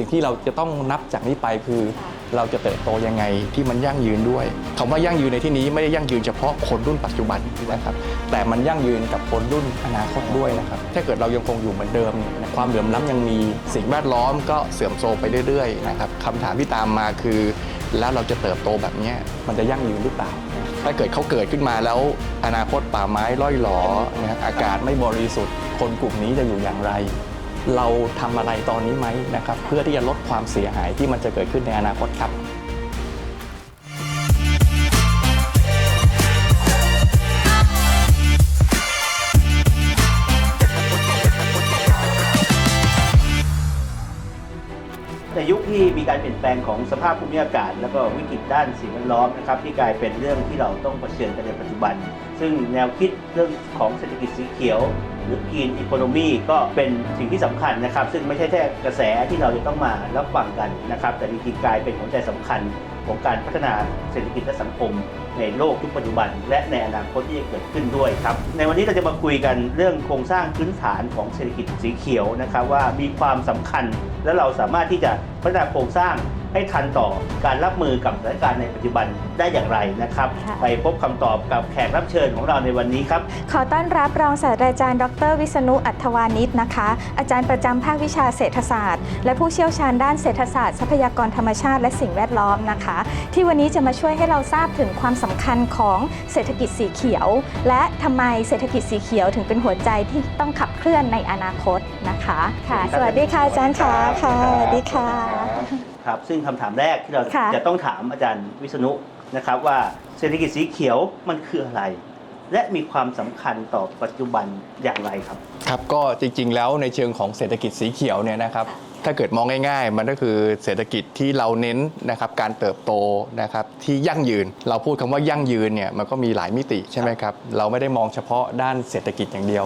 สิ่งที่เราจะต้องนับจากนี้ไปคือ เราจะเติบโตยังไงที่มันยั่งยืนด้วยคำว่ายั่งยืนในที่นี้ไม่ได้ยั่งยืนเฉพาะคนรุ่นปัจจุบันนะครับแต่มันยั่งยืนกับคนรุ่นอนาคตด้วยนะครับถ้าเกิดเรายังคงอยู่เหมือนเดิมเนี่ยความเหลื่อมล้ำยังมีสิ่งแวดล้อมก็เสื่อมโทรมไปเรื่อยๆนะครับคำถามที่ตามมาคือ แล้วเราจะเติบโตแบบเนี้ยมันจะยั่งยืนหรือเปล่า ถ้าเกิดเขาเกิดขึ้นมาแล้วอนาคตป่าไม้ล่อยหลอนะฮะอากาศไม่บริสุทธิ์ คนกลุ่มนี้จะอยู่อย่างไร เราทำอะไรตอนนี้ไหมนะครับเพื่อที่จะลดความเสียหายที่มันจะเกิดขึ้นในอนาคตครับในยุคที่มีการเปลี่ยนแปลงของสภาพภูมิอากาศ แล้วก็วิกฤตด้านสิ่งแวดล้อมนะครับที่กลายเป็นเรื่องที่เราต้องเผชิญกันในปัจจุบัน ซึ่งแนวคิดเรื่องของเศรษฐกิจสีเขียว หรือ Green Economy ก็เป็นสิ่งที่สำคัญนะครับ ซึ่งไม่ใช่แค่กระแสที่เราจะต้องมารับฟังกันนะครับ แต่จริงๆกลายเป็นหัวใจสำคัญของการพัฒนาเศรษฐกิจและสังคมในโลกยุคปัจจุบัน และในอนาคตที่จะเกิดขึ้นด้วยครับ ในวันนี้เราจะมาคุยกันเรื่องโครงสร้างพื้นฐานของเศรษฐกิจสีเขียวนะครับว่ามีความสำคัญและเราสามารถที่จะพัฒนาโครงสร้าง ให้ทันต่อการรับมือกับสถานการณ์ในปัจจุบันได้อย่างไรนะครับ ค่ะ ไปพบคำตอบกับแขกรับเชิญของเราในวันนี้ครับ ขอต้อนรับรองศาสตราจารย์ ดร วิษณุอัธวานิชนะคะ อาจารย์ประจำภาควิชาเศรษฐศาสตร์ และผู้เชี่ยวชาญด้านเศรษฐศาสตร์ทรัพยากรธรรมชาติและสิ่งแวดล้อมนะคะ ที่วันนี้จะมาช่วยให้เราทราบถึงความสำคัญของเศรษฐกิจสีเขียว และทำไมเศรษฐกิจสีเขียวถึงเป็นหัวใจที่ต้องขับเคลื่อนในอนาคตนะคะ ค่ะ สวัสดีค่ะอาจารย์ค่ะค่ะสวัสดีค่ะ ครับซึ่งคำถามแรกที่เราค่ะ จะต้องถามอาจารย์วิษณุนะครับว่าเศรษฐกิจสีเขียวมันคืออะไร และมีความสำคัญต่อปัจจุบันอย่างไรครับ ครับก็จริงๆ แล้วในเชิงของเศรษฐกิจสีเขียวเนี่ยนะครับถ้าเกิดมองง่ายๆ มันก็คือเศรษฐกิจที่เราเน้นนะครับการเติบโตนะครับที่ยั่งยืน เราพูดคำว่ายั่งยืนเนี่ยมันก็มีหลายมิติใช่ไหมครับเราไม่ได้มองเฉพาะด้านเศรษฐกิจอย่างเดียว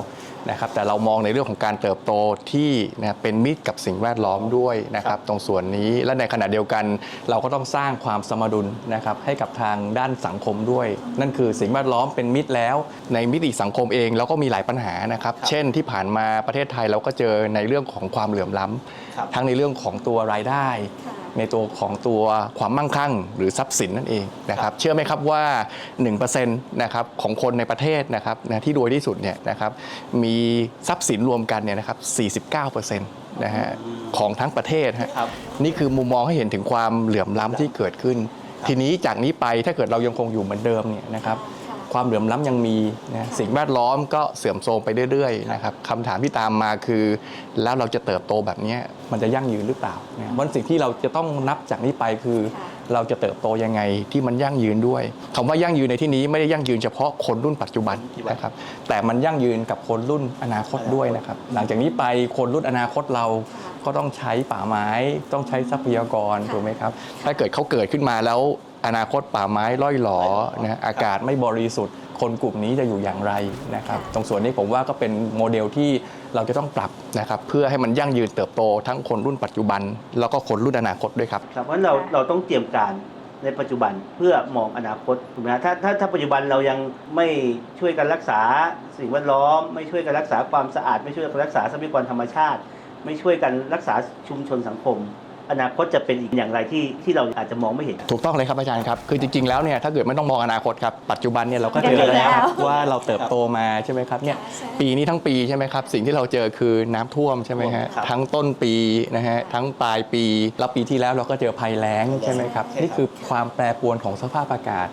นะครับแต่เรามองในเรื่องของการเติบโตที่นะเป็นมิตรกับสิ่งแวดล้อมด้วยนะครับตรงส่วนนี้และในขณะเดียวกัน เราก็ต้องสร้างความสมดุลนะครับให้กับทางด้านสังคมด้วย นั่นคือสิ่งแวดล้อมเป็นมิตรแล้ว ในมิติสังคมเองเราก็มีหลายปัญหานะครับรบเช่นที่ผ่านมาประเทศไทยเราก็เจอในเรื่องของความเหลื่อมล้ำครับทั้งในเรื่องของตัวรายได้ ในตัวของตัวความมั่งคั่ง หรือทรัพย์สินนั่นเองนะครับเชื่อไหมครับว่า 1%นะครับของคนในประเทศนะครับนะที่รวยที่สุดเนี่ยนะครับมีทรัพย์สินรวมกันเนี่ยนะครับ49%นะฮะของทั้งประเทศฮะครับนี่คือมุมมองให้เห็นถึงความเหลื่อมล้ำที่เกิดขึ้น ทีนี้จากนี้ไปถ้าเกิดเรายังคงอยู่เหมือนเดิมเนี่ยนะครับ ความเหลื่อมล้ำยังมีนะสิ่งแวดล้อมก็เสื่อมโทรมไปเรื่อยๆนะครับคำถามที่ตามมาคือ แล้วเราจะเติบโตแบบเนี้ยมันจะยั่งยืนหรือเปล่านะวันสิ่งที่เราจะต้องนับจากนี้ไปคือ เราจะเติบโตยังไงที่มันยั่งยืนด้วยคำว่ายั่งยืนในที่นี้ไม่ได้ยั่งยืนเฉพาะคนรุ่นปัจจุบันนะครับแต่มันยั่งยืนกับคนรุ่นอนาคตด้วยนะครับหลังจากนี้ไปคนรุ่นอนาคตเราก็ต้องใช้ป่าไม้ ต้องใช้ทรัพยากรถูกไหมครับถ้าเกิดเขาเกิดขึ้นมาแล้ว อนาคตป่าไม้ล่อยหลอนะฮะอากาศไม่บริสุทธิ์ คนกลุ่มนี้จะอยู่อย่างไรนะครับตรงส่วนนี้ผมว่าก็เป็นโมเดลที่เราจะต้องปรับนะครับเพื่อให้มันยั่งยืนเติบโตทั้งคนรุ่นปัจจุบัน แล้วก็คนรุ่นอนาคตด้วยครับครับเพราะฉะนั้นเราเราต้องเตรียมการในปัจจุบันเพื่อมองอนาคตถูกไหมฮะถ้าถ้าถ้าปัจจุบันเรายังไม่ช่วยกันรักษาสิ่งแวดล้อม ไม่ช่วยกันรักษาความสะอาด ไม่ช่วยกันรักษาทรัพยากรธรรมชาติ ไม่ช่วยกันรักษาชุมชนสังคม อนาคตจะเป็นอีกอย่างไรที่ที่เราอาจจะมองไม่เห็น ถูกต้องเลยครับอาจารย์ครับ คือจริงๆ แล้วเนี่ยถ้าเกิดไม่ต้องมองอนาคตครับ ปัจจุบันเนี่ยเราก็เจอเจอแล้แล้ววว่าเราเติบโตมาใช่ไหมครับเนี่ยปีนี้ทั้งปีใช่ไหมครับ สิ่งที่เราเจอคือน้ำท่วมใช่ไหมฮะครับทั้งต้นปีนะฮะทั้งปลายปี แล้วปีที่แล้วเราก็เจอภัยแล้งใช่ไหมครับใช่ครับนี่คือความแปรปรวนของสภาพอากาศ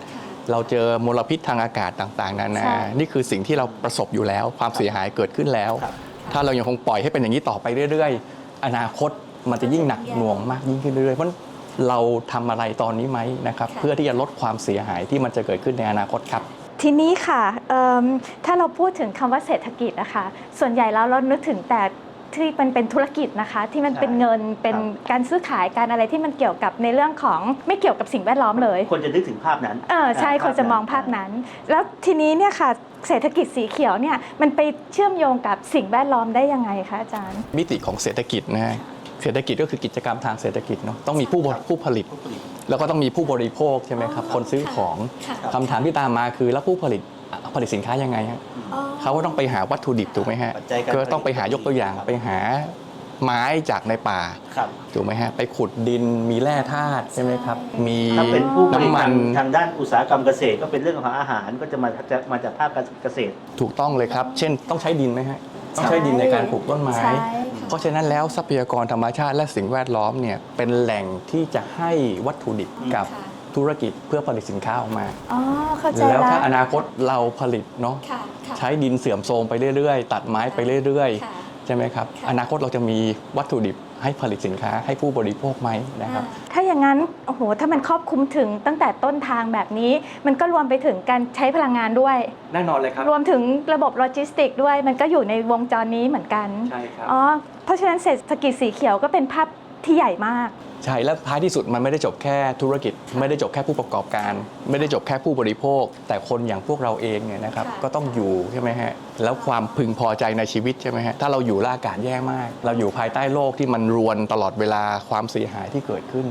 เราเจอมลพิษทางอากาศต่างๆ นานาใช่นี่คือสิ่งที่เราประสบอยู่แล้ว ความเสียหายเกิดขึ้นแล้วครับถ้าเรายังคงปล่อยให้เป็นอย่างนี้ต่อไปเรื่อย ๆ อนาคต มันจะยิ่งหนักหน่วงมากยิ่งขึ้นเรื่อยๆเพราะฉะนั้นเราทำอะไรตอนนี้ไหมนะครับเพื่อที่จะลดความเสียหายที่มันจะเกิดขึ้นในอนาคตครับทีนี้ค่ะเอิ่มถ้าเราพูดถึงคำว่าเศรษฐกิจนะคะ ส่วนใหญ่แล้วเรานึกถึงแต่ที่มันเป็นธุรกิจนะคะ ที่มันเป็นเงินเป็นการซื้อขายการอะไรที่มันเกี่ยวกับในเรื่องของไม่เกี่ยวกับสิ่งแวดล้อมเลย คนจะนึกถึงภาพนั้นเออใช่คนจะมองภาพนั้น แล้วทีนี้เนี่ยค่ะเศรษฐกิจสีเขียวเนี่ยมันไปเชื่อมโยงกับสิ่งแวดล้อมได้ยังไงคะอาจารย์ มิติของเศรษฐกิจนะฮะ เศรษฐกิจก็คือกิจกรรมทางเศรษฐกิจเนาะต้องมีผู้บริผู้ผลิต แล้วก็ต้องมีผู้บริโภคใช่ไหมครับ คนซื้อของค่ะคำถามที่ตามมาคือแล้วผู้ผลิตอะผลิตสินค้ายังไงฮะเขาก็ต้องไปหาวัตถุดิบถูกไหมฮะปัจจัยการก็ต้องไปหายกตัวอย่างครับไปหาไม้จากในป่าครับถูกไหมฮะไปขุดดินมีแร่ธาตุใช่ไหมครับ มีถ้าเป็นผู้ผลิตน้ำมัทานงทางด้านอุตสาหกรรมเกษตรก็เป็นเรื่องของอาหารก็จะมาจะมาจากภาคเกษตร ถูกต้องเลยครับ เช่นต้องใช้ดินไหมฮะ ต้องใช้ดินในการปลูกต้นไม้ ใช่ เพราะฉะนั้นแล้วทรัพยากรธรรมชาติและสิ่งแวดล้อมเนี่ยเป็นแหล่งที่จะให้วัตถุดิบกับค่ะธุรกิจเพื่อผลิตสินค้าออกมา อ๋อ เข้าใจแล้วละถ้าอนาคตเราผลิตเนาะค่ะค่ะใช้ดินเสื่อมโทรมไปเรื่อยๆ ตัดไม้ไปเรื่อยค่ะ ๆ ใช่ไหมครับ ค่ะ อนาคตเราจะมีวัตถุดิบให้ผลิตสินค้าให้ผู้บริโภคไหมนะครับ ถ้าอย่างนั้น โอ้โห ถ้ามันครอบคลุมถึงตั้งแต่ต้นทางแบบนี้ มันก็รวมไปถึงการใช้พลังงานด้วย แน่นอนเลยครับ รวมถึงระบบโลจิสติกด้วย มันก็อยู่ในวงจรนี้เหมือนกัน ใช่ครับ อ๋อ เพราะฉะนั้นเศรษฐกิจสีเขียวก็เป็นภาพที่ใหญ่มาก ใช่ แล้วท้ายที่สุดมันไม่ได้จบแค่ธุรกิจ ไม่ได้จบแค่ผู้ประกอบการ ไม่ได้จบแค่ผู้บริโภค แต่คนอย่างพวกเราเองเนี่ยนะครับค่ะก็ต้องอยู่ใช่ไหมฮะแล้วความพึงพอใจในชีวิตใช่ไหมฮะถ้าเราอยู่แล้วอากาศแย่มาก เราอยู่ภายใต้โลกที่มันรวนตลอดเวลาความเสียหายที่เกิดขึ้น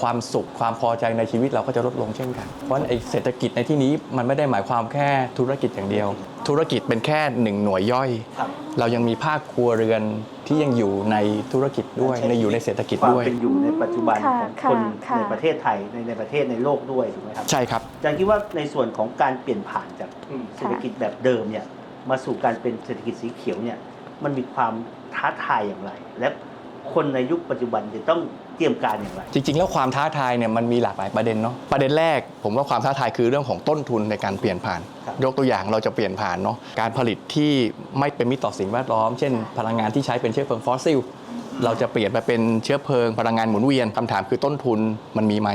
ความสุขความพอใจในชีวิตเราก็จะลดลงเช่นกัน เพราะฉะนั้นไอ้เศรษฐกิจในที่นี้มันไม่ได้หมายความแค่ธุรกิจอย่างเดียว ธุรกิจเป็นแค่หนึ่งหน่วยย่อยครับเรายังมีภาคครัวเรือนที่ยังอยู่ในธุรกิจด้วยในอยู่ในเศรษฐกิจความด้วยเป็นอยู่ในปัจจุบันค่ะของคนค่ะ ในประเทศไทยในในประเทศในโลกด้วยถูกไหมครับใช่ครับ อาจารย์คิดว่าในส่วนของการเปลี่ยนผ่านจากเศรษฐกิจแบบเดิมเนี่ยมาสู่การเป็นเศรษฐกิจสีเขียวเนี่ยมันมีความท้าทายอย่างไร และ คนในยุคปัจจุบันจะต้องเตรียมการอย่างไร จริง ๆ แล้วความท้าทายเนี่ยมันมีหลากหลายประเด็นเนาะประเด็นแรก ผมว่าความท้าทายคือเรื่องของต้นทุนในการเปลี่ยนผ่าน ครับ ยกตัวอย่างเราจะเปลี่ยนผ่านเนาะการผลิตที่ไม่เป็นมิตรต่อสิ่งแวดล้อม เช่น พลังงานที่ใช้เป็นเชื้อเพลิงฟอสซิล เราจะเปลี่ยนไปเป็นเชื้อเพลิงพลังงานหมุนเวียนคำถามคือต้นทุนมันมีไหม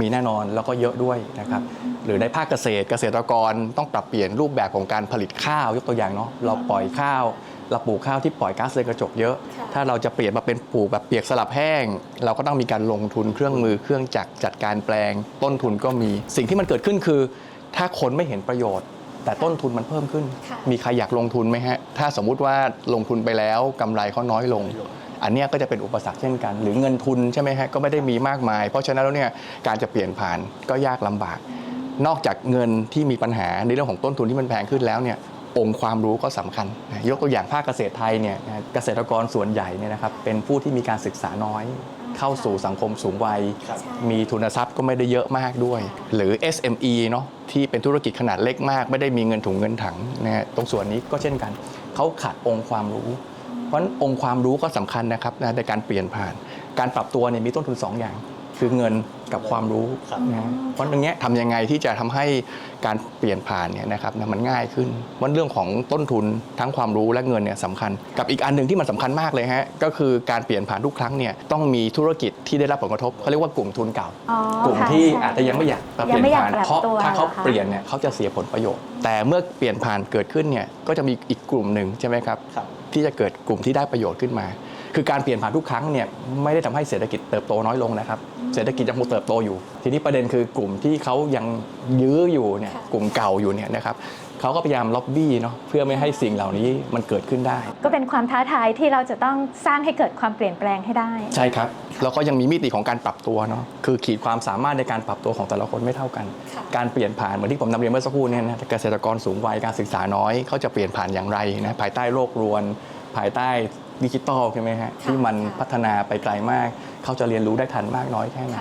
มีแน่นอนแล้วก็เยอะด้วยนะครับหรือในภาคเกษตรเกษตรกรต้องปรับเปลี่ยนรูปแบบของการผลิตข้าวยกตัวอย่างเนาะเราปล่อยข้าว เราปลูกข้าวที่ปล่อยก๊าซเรือนกระจกเยอะค่ะถ้าเราจะเปลี่ยนมาเป็นปลูกแบบเปียกสลับแห้ง เราก็ต้องมีการลงทุนเครื่องมือเครื่องจักรจัดการแปลง ต้นทุนก็มี สิ่งที่มันเกิดขึ้นคือ ถ้าคนไม่เห็นประโยชน์ แต่ต้นทุนมันเพิ่มขึ้นค่ะมีใครอยากลงทุนไหมฮะ ถ้าสมมุติว่าลงทุนไปแล้วกำไรเขาน้อยลง อันเนี้ยก็จะเป็นอุปสรรคเช่นกัน หรือเงินทุนใช่ไหมฮะก็ไม่ได้มีมากมาย เพราะฉะนั้นแล้วเนี่ยการจะเปลี่ยนผ่านก็ยากลำบากนอกจากเงินที่มีปัญหาในเรื่องของต้นทุนที่มันแพงขึ้นแล้วเนี่ย องค์ความรู้ก็สำคัญนะยกตัวอย่างภาคเกษตรไทยเนี่ยนะเกษตรกรส่วนใหญ่เนี่ยนะครับเป็นผู้ที่มีการศึกษาน้อยเข้าสู่สังคมสูงวัยครับมีทุนทรัพย์ก็ไม่ได้เยอะมากด้วย หรือ SME เนาะที่เป็นธุรกิจขนาดเล็กมาก ไม่ได้มีเงินถุงเงินถังนะฮะตรงส่วนนี้ก็เช่นกัน เขาขาดองค์ความรู้ เพราะฉะนั้นองค์ความรู้ก็สำคัญนะครับนะในการเปลี่ยนผ่าน การปรับตัวเนี่ยมีต้นทุน 2 อย่าง คือเงินกับความรู้ครับนะฮะเพราะตรงเนี้ยทำยังไงที่จะทำให้การเปลี่ยนผ่านเนี่ยนะครับนะมันง่ายขึ้นเพราะเรื่องของต้นทุนทั้งความรู้และเงินเนี่ยสำคัญ กับอีกอันหนึ่งที่มันสำคัญมากเลยฮะก็คือการเปลี่ยนผ่านทุกครั้งเนี่ยต้องมีธุรกิจที่ได้รับผลกระทบเขาเรียกว่ากลุ่มทุนเก่าอ๋อกลุ่มค่ะที่ใช่อาจจะยังไม่อยากเปยังลี่ยนไม่อยากผ่านปรับเพราะตัวถ้าเขาหรอคะเปลี่ยนเนี่ยเขาจะเสียผลประโยชน์ แต่เมื่อเปลี่ยนผ่านเกิดขึ้นเนี่ยก็จะมีอีกกลุ่มหนึ่งใช่ไหมครับครับที่จะเกิดกลุ่มที่ได้ประโยชน์ขึ้นมา คือการเปลี่ยนผ่านทุกครั้งเนี่ยไม่ได้ทำให้เศรษฐกิจเติบโตน้อยลงนะครับ เศรษฐกิจยังคงเติบโตอยู่ ทีนี้ประเด็นคือกลุ่มที่เขายังยื้ออยู่เนี่ยค่ะกลุ่มเก่าอยู่เนี่ยนะครับเขาก็พยายามล็อบบี้เนาะเพื่อไม่ให้สิ่งเหล่านี้มันเกิดขึ้นได้ ก็เป็นความท้าทายที่เราจะต้องสร้างให้เกิดความเปลี่ยนแปลงให้ได้ ใช่ครับแล้วก็ยังมีมิติของการปรับตัวเนาะคือขีดความสามารถในการปรับตัวของแต่ละคนไม่เท่ากันค่ะการเปลี่ยนผ่านเหมือนที่ผมนำเรียนเมื่อสักครู่เนี่ยนะเกษตรกรสูงวัยการศึกษาน้อยเขาจะเปลี่ยนผ่านอย่างไรนะภายใต้โลกรวน ภายใต้ ดิจิตอลใช่ไหมฮะที่มันพัฒนาไปไกลมาก เขาจะเรียนรู้ได้ทันมากน้อยแค่ไหน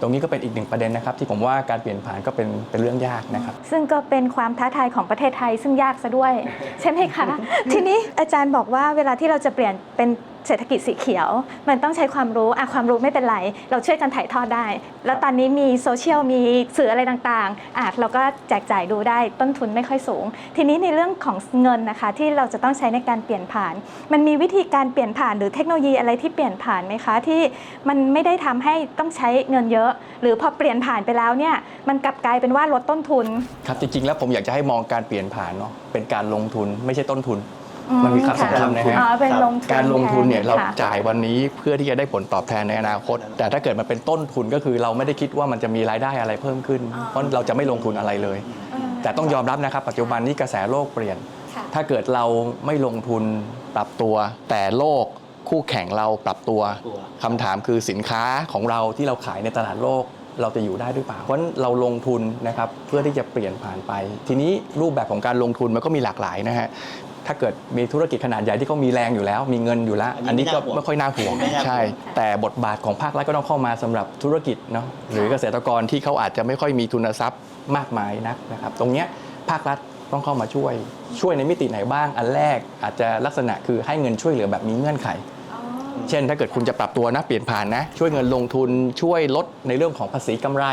ตรงนี้ก็เป็นอีกหนึ่งประเด็นนะครับ ที่ผมว่าการเปลี่ยนผ่านก็เป็นเป็นเรื่องยากนะครับ ซึ่งก็เป็นความท้าทายของประเทศไทยซึ่งยากซะด้วย ใช่ไหมคะ ทีนี้อาจารย์บอกว่าเวลาที่เราจะเปลี่ยนเป็น เศรษฐกิจสีเขียว มันต้องใช้ความรู้อะความรู้ไม่เป็นไร เราช่วยกันถ่ายทอดได้ แล้วตอนนี้มีโซเชียลมีสื่ออะไรต่างๆอะเราก็แจกจ่ายดูได้ต้นทุนไม่ค่อยสูง ทีนี้ในเรื่องของเงินนะคะ ที่เราจะต้องใช้ในการเปลี่ยนผ่าน มันมีวิธีการเปลี่ยนผ่านหรือเทคโนโลยีอะไรที่เปลี่ยนผ่านไหมคะ ที่มันไม่ได้ทำให้ต้องใช้เงินเยอะ หรือพอเปลี่ยนผ่านไปแล้วเนี่ยมันกลับกลายเป็นว่าลดต้นทุน ครับจริงๆแล้วผมอยากจะให้มองการเปลี่ยนผ่านเนาะเป็นการลงทุนไม่ใช่ต้นทุน มันมีคำสำคัญนะฮะอ๋อเป็นลงทุนการลงทุนเนี่ยแทเราค่ะ จ่ายวันนี้เพื่อที่จะได้ผลตอบแทนในอนาคต แต่ถ้าเกิดมันเป็นต้นทุนก็คือเราไม่ได้คิดว่ามันจะมีรายได้อะไรเพิ่มขึ้น เพราะเราจะไม่ลงทุนอะไรเลย แต่ต้องยอมรับนะครับ ปัจจุบันนี้กระแสโลกเปลี่ยน ค่ะ ถ้าเกิดเราไม่ลงทุนปรับตัว แต่โลกคู่แข่งเราปรับตัวตัวคำถามคือสินค้าของเราที่เราขายในตลาดโลกเราจะอยู่ได้หรือเปล่าเพราะฉะนั้นเราลงทุนนะครับเพื่อที่จะเปลี่ยนผ่านไป ทีนี้รูปแบบของการลงทุนมันก็มีหลากหลายนะฮะ ถ้าเกิดมีธุรกิจขนาดใหญ่ที่เขามีแรงอยู่แล้ว มีเงินอยู่แล้ว อัอันนนี้นี้ก็ไม่น่าห่วงไม่ค่อยน่าห่วงไม่น่าห่วง ใช่ แต่บทบาทของภาครัฐก็ต้องเข้ามาสำหรับธุรกิจเนาะหรือเกษตรกรที่เขาอาจจะไม่ค่อยมีทุนทรัพย์มากมายนักนะครับ ตรงเนี้ยภาครัฐต้องเข้ามาช่วยช่วยในมิติไหนบ้างอันแรกอาจจะลักษณะคือให้เงินช่วยเหลือแบบมีเงื่อนไข เช่น ถ้าเกิดคุณจะปรับตัวนะเปลี่ยนผ่านนะ ช่วยเงินลงทุนช่วยลดในเรื่องของภาษีกำไร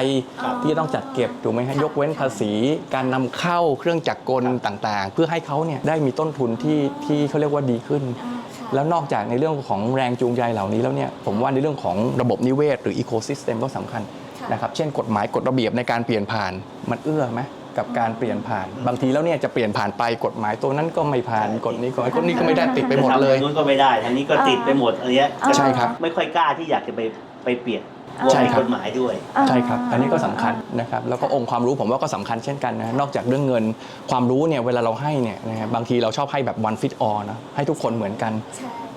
ครับที่จะต้องจัดเก็บถูกไหมฮะยกเว้นภาษี การนำเข้าเครื่องจักรกลต่างๆ เพื่อให้เขาเนี่ยได้มีต้นทุนที่ที่เขาเรียกว่าดีขึ้น แล้วนอกจากในเรื่องของแรงจูงใจเหล่านี้แล้วเนี่ยผมว่าในเรื่องของระบบนิเวศ หรืออีโคซิสเต็มก็สำคัญนะครับเช่นกฎหมายกฎระเบียบในการเปลี่ยนผ่านมันเอื้อไหม กับการเปลี่ยนผ่าน บางทีแล้วเนี่ยจะเปลี่ยนผ่านไปกฎหมายตัวนั้นก็ไม่ผ่านกฎนี้ก็กฎนี้ก็ไม่ได้ติดไปหมดเลย ทำนู้นก็ไม่ได้ทางนี้ก็ติดไปหมดอะไรเงี้ยใช่ครับ ไม่ค่อยกล้าที่อยากจะไปไปเปลี่ยนอ่าใช่ครับ กฎหมายด้วย ใช่ครับ อันนี้ก็สำคัญนะครับ แล้วก็องค์ความรู้ผมว่าก็สำคัญเช่นกันนะ นอกจากเรื่องเงิน ความรู้เนี่ยเวลาเราให้เนี่ยนะฮะบางทีเราชอบให้แบบ one fit all นะ ให้ทุกคนเหมือนกัน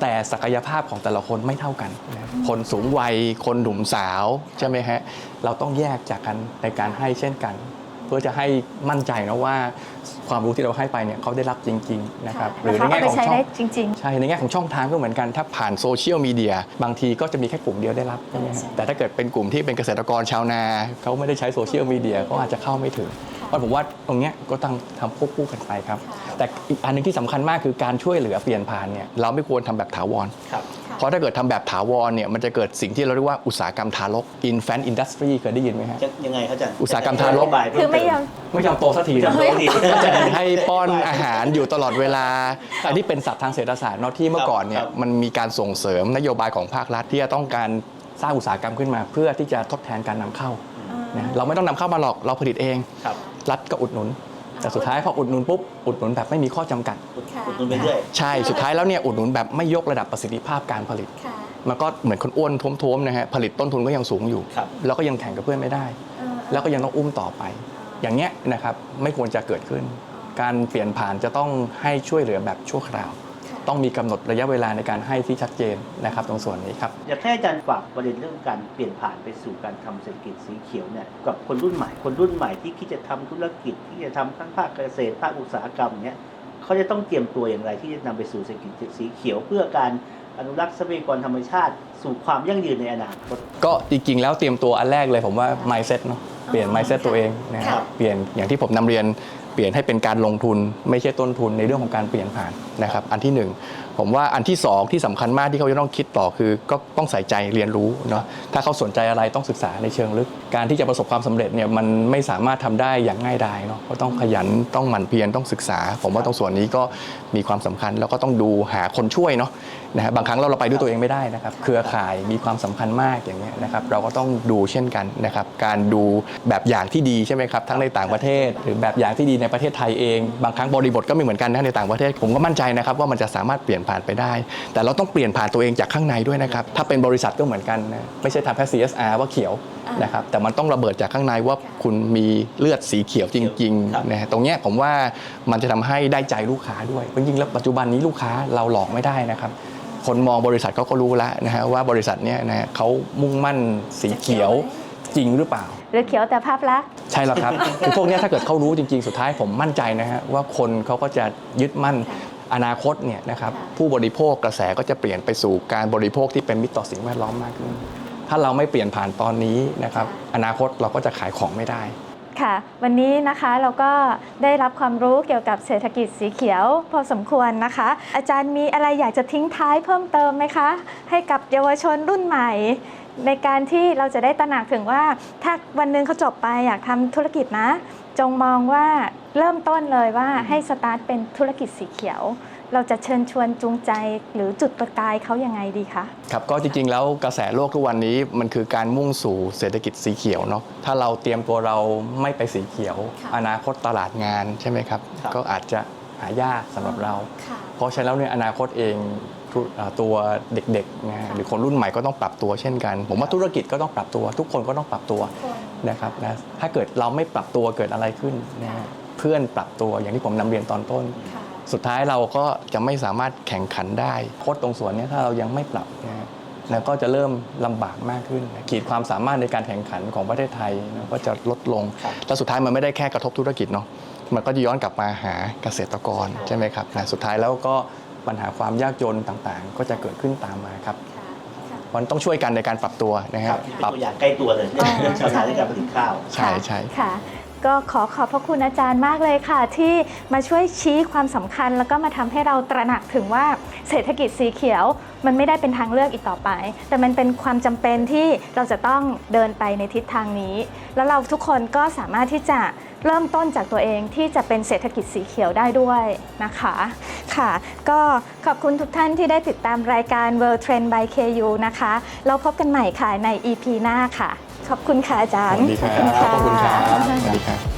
แต่ศักยภาพของแต่ละคนไม่เท่ากันนะคนสูงวัย คนหนุ่มสาว ใช่ไหมฮะ เราต้องแยกจากกันในการให้เช่นกัน เพื่อจะให้มั่นใจนะว่าความรู้ที่เราให้ไปเนี่ยเขาได้รับจริงๆนะครับหรือในแล้วแง่เขาของเอาไปใช้ช่องได้จริงใช่ในแง่ของช่องทางก็เหมือนกันถ้าผ่านโซเชียลมีเดียบางทีก็จะมีแค่กลุ่มเดียวได้รับใช่ไหมฮะแต่ถ้าเกิดเป็นกลุ่มที่เป็นเกษตรกรชาวนาเขาไม่ได้ใช้โซเชียลมีเดียก็อาจจะเข้าไม่ถึงเพราะผมว่าตรงเนี้ยก็ต้องทำควบคู่กันไปครับ แต่อีกอันหนึงที่สำคัญมากคือการช่วยเหลือเปลี่ยนผ่านเนี่ยเราไม่ควรทำแบบถาวรครับ เพราะถ้าเกิดทำแบบถาวรเนี่ยมันจะเกิดสิ่งที่เราเรียกว่าอุตสาหกรรมทารก infant industry เคยได้ยินไหมฮะ จะยังไงครับอาจารย์อุตสาหกรรมทารกธิบายๆเพิ่คือไม่ยอม ไม่ยอมโตสักทีไม่ยอมโตสักทีก็จะให้ป้อนอาหารอยู่ตลอดเวลา อันนี้เป็นศัพท์ทางเศรษฐศาสตร์เนาะที่เมื่อก่อนเนี่คยรับมันมีการส่งเสริมนโยบายของภาครัฐที่จะต้องการสร้างอุตสาหกรรมขึ้นมา เพื่อที่จะทดแทนการนำเข้านะเราไม่ต้องนำเข้ามาหรอกเราผลิตเองครับรัฐก็อุดหนุน แต่สุดท้ายพออุดหนุนปุ๊บอุดหนุนแบบไม่มีข้อจำกัดอุดอุดหนุนไปเรื่อย ใช่สุดท้ายแล้วเนี่ยอุดหนุนแบบไม่ยกระดับประสิทธิภาพการผลิตมันก็เหมือนคนอ้วนท้วมๆนะฮะผลิตต้นทุนก็ยังสูงอยู่ ครับ แล้วก็ยังแข่งกับเพื่อนไม่ได้แล้วก็ยังต้องอุ้มต่อไป อย่างเงี้ยนะครับไม่ควรจะเกิดขึ้น การเปลี่ยนผ่านจะต้องให้ช่วยเหลือแบบชั่วคราว ต้องมีกำหนดระยะเวลาในการให้ที่ชัดเจนนะครับตรงส่วนนี้ครับอยากให้อาจารย์ฝากประเด็นเรื่องการเปลี่ยนผ่านไปสู่การทำเศรษฐกิจสีเขียวเนี่ยกับคนรุ่นใหม่คนรุ่นใหม่ที่คิดจะทำธุรกิจที่จะทำทั้งภาคเกษตรภาคอุตสาหกรรมเนี่ยเขาจะต้องเตรียมตัวอย่างไรที่จะนำไปสู่เศรษฐกิจสีเขียวเพื่อการอนุรักษ์ทรัพยากรธรรมชาติ สู่ความยั่งยืนในอนาคตก็จริงๆแล้วเตรียมตัวอันแรกเลยผมว่า mindset เนาะเปลี่ยน mindset ตัวเองนะคครัรับบเปลี่ยนอย่างที่ผมนำเรียน เปลี่ยนให้เป็นการลงทุนไม่ใช่ต้นทุนในเรื่องของการเปลี่ยนผ่านนะครับ อันที่หนึ่ง ผมว่าอันที่สองที่สำคัญมากที่เขาจะต้องคิดต่อคือก็ต้องใส่ใจเรียนรู้เนาะถ้าเขาสนใจอะไรต้องศึกษาในเชิงลึก การที่จะประสบความสำเร็จเนี่ยมันไม่สามารถทำได้อย่างง่ายดายเนาะก็ต้องขยันต้องหมั่นเพียรต้องศึกษา ผมว่าตรงส่วนนี้ก็มีความสำคัญแล้วก็ต้องดูหาคนช่วยเนาะนะฮะบางครั้งเราเราไปด้วยตัวเองไม่ได้นะครับ เครือข่ายมีความสำคัญมากอย่างเงี้ยนะครับเราก็ต้องดูเช่นกันนะครับการดูแบบอย่างที่ดีใช่ไหมครับทั้งในต่างประเทศ หรือแบบอย่างที่ดีในประเทศไทยเอง บางครั้งบริบทก็ไม่เหมือนกันนะในต่างประเทศผมก็มั่นใจนะครับว่ามันจะสามารถเปลี่ยนผ่านไปได้ แต่เราต้องเปลี่ยนผ่านตัวเองจากข้างในด้วยนะครับ ถ้าเป็นบริษัทก็เหมือนกันนะไม่ใช่ทำแค่ CSR ว่าเขียวนะครับแต่มันต้องระเบิดจากข้างในว่าคุณมีเลือดสีเขียวจริงครับๆนะฮะตรงเนี้ยผมว่ามันจะทำให้ได้ใจลูกค้าด้วยจริงๆแล้วปัจจุบันนี้ลูกค้าเราหลอกไม่ได้นะครับคนมองบริษัทเขาก็รู้แล้วนะฮะว่าบริษัทเนี้ยนะฮะเขามุ่งมั่นสีเขียวจริงหรือเปล่า หรือเขียวแต่ภาพลักษณ์ใช่แล้วครับคือพวกเนี้ยถ้าเกิดเขารู้จริง ๆ สุดท้ายผมมั่นใจนะฮะว่าคนเขาก็จะยึดมั่น อนาคตเนี่ยนะครับผู้บริโภคกระแสก็จะเปลี่ยนไปสู่การบริโภคที่เป็นมิตรต่อสิ่งแวดล้อมมากขึ้น ถ้าเราไม่เปลี่ยนผ่านตอนนี้นะครับอนาคตเราก็จะขายของไม่ได้ค่ะ วันนี้นะคะเราก็ได้รับความรู้เกี่ยวกับเศรษฐกิจสีเขียวพอสมควรนะคะ อาจารย์มีอะไรอยากจะทิ้งท้ายเพิ่มเติมไหมคะ ให้กับเยาวชนรุ่นใหม่ ในการที่เราจะได้ตระหนักถึงว่า ถ้าวันหนึ่งเขาจบไปอยากทำธุรกิจนะ จงมองว่าเริ่มต้นเลยว่าให้สตาร์ทเป็นธุรกิจสีเขียว เราจะเชิญชวนจูงใจหรือจุดประกายเขายังไงดีคะครับก็จริงๆแล้วกระแสโลกทุกวันนี้มันคือการมุ่งสู่เศรษฐกิจสีเขียวเนาะถ้าเราเตรียมตัวเราไม่ไปสีเขียวค่ะอนาคตตลาดงานใช่ไหมครับครับก็อาจจะหายากสำหรับเรา เพราะฉะนั้นแล้วเนี่ยอนาคตเองทุเอ่อ ตัวเด็กๆนะฮะหรือคนรุ่นใหม่ก็ต้องปรับตัวเช่นกัน ผมว่าธุรกิจก็ต้องปรับตัว ทุกคนก็ต้องปรับตัวนะครับนะถ้าเกิดเราไม่ปรับตัวเกิดอะไรขึ้นนะฮะเพื่อนปรับตัวอย่างที่ผมนำเรียนตอนต้น สุดท้ายเราก็จะไม่สามารถแข่งขันได้โคตรตรงส่วนเนี้ถ้าเรายังไม่ปรับนะฮะแล้วก็จะเริ่มลำบากมากขึ้นนะขีดความสามารถในการแข่งขันของประเทศไทยนะก็จะลดลงครับแล้วสุดท้ายมันไม่ได้แค่กระทบธุรกิจเนาะมันก็จะย้อนกลับมาหาเกษตรกรใช่ไหมครับนะสุดท้ายแล้วก็ ปัญหาความยากจนต่างๆ ก็จะเกิดขึ้นตามมาครับมันต้องช่วยกันในการปรับตัวนะคครัรับบที่ปเป็นรับตัวอย่างใกล้ตัวเลยเรื่องเรื่องชาวนาในการผลิตข้าว ใช่ใช่ค่ะ ก็ขอขอบพระคุณอาจารย์มากเลยค่ะ ที่มาช่วยชี้ความสำคัญ แล้วก็มาทำให้เราตระหนักถึงว่าเศรษฐกิจสีเขียว มันไม่ได้เป็นทางเลือกอีกต่อไป แต่มันเป็นความจำเป็นที่เราจะต้องเดินไปในทิศทางนี้ แล้วเราทุกคนก็สามารถที่จะเริ่มต้นจากตัวเองที่จะเป็นเศรษฐกิจสีเขียวได้ด้วยนะคะค่ะ ก็ขอบคุณทุกท่านที่ได้ติดตามรายการ World Trend by KU นะคะ เราพบกันใหม่ค่ะใน EP หน้าค่ะ ขอบคุณค่ะอาจารสย์วัสดีครับขอบคุณครับสวัสดีครับ